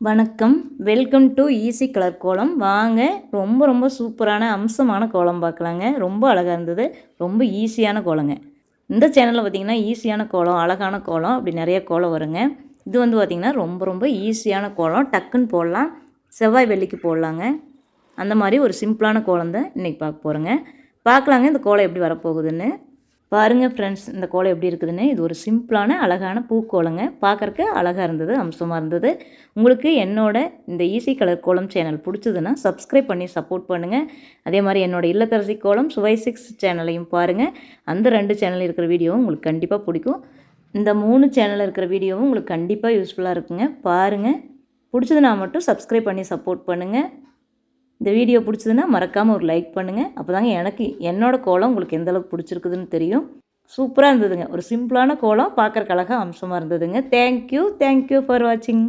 வணக்கம். Welcome to easy colour கோலம் வாங்க ரொம்ப ரொம்ப சூப்பரான அம்சமான கோலம் பார்க்கலாங்க. ரொம்ப அழகாக இருந்தது. ரொம்ப ஈஸியான கோலங்க. இந்த சேனலில் பார்த்திங்கன்னா ஈஸியான கோலம் அழகான கோலம் அப்படி நிறைய கோலம் வருங்க. இது வந்து பார்த்திங்கன்னா ரொம்ப ரொம்ப ஈஸியான கோலம். டக்குன்னு போடலாம். செவ்வாய் வெள்ளிக்கு போடலாங்க. அந்த மாதிரி ஒரு சிம்பிளான கோலம் தான் இன்றைக்கி பார்க்க போகிறோங்க பார்க்கலாங்க இந்த கோலம் எப்படி வரப்போகுதுன்னு. பாருங்கள் ஃப்ரெண்ட்ஸ் இந்த கோலம் எப்படி இருக்குதுன்னு. இது ஒரு சிம்பிளான அழகான பூக்கோலங்க பார்க்குறக்கு அழகாக இருந்தது அம்சமாக இருந்தது. உங்களுக்கு என்னோட இந்த ஈஸி கலர் கோலம் சேனல் பிடிச்சதுன்னா சப்ஸ்கிரைப் பண்ணி சப்போர்ட் பண்ணுங்கள் அதே மாதிரி என்னோட இல்லத்தரசி கோலம் சுவை சிக்ஸ் சேனலையும் பாருங்கள் அந்த ரெண்டு சேனல் இருக்கிற வீடியோவும் உங்களுக்கு கண்டிப்பாக பிடிக்கும். இந்த மூணு சேனலில் இருக்கிற வீடியோவும் உங்களுக்கு கண்டிப்பாக யூஸ்ஃபுல்லாக இருக்குங்க. பாருங்கள் பிடிச்சதுனா மட்டும் சப்ஸ்கிரைப் பண்ணி சப்போர்ட் பண்ணுங்கள் இந்த வீடியோ பிடிச்சதுன்னா மறக்காமல் ஒரு லைக் பண்ணுங்கள் அப்போ தாங்க எனக்கு என்னோடய கோலம் உங்களுக்கு எந்தளவுக்கு பிடிச்சிருக்குதுன்னு தெரியும். சூப்பராக இருந்ததுங்க. ஒரு சிம்பிளான கோலம் பார்க்குறக்கு அழகாக அம்சமாக இருந்ததுங்க. தேங்க்யூ தேங்க்யூ ஃபார் வாட்சிங்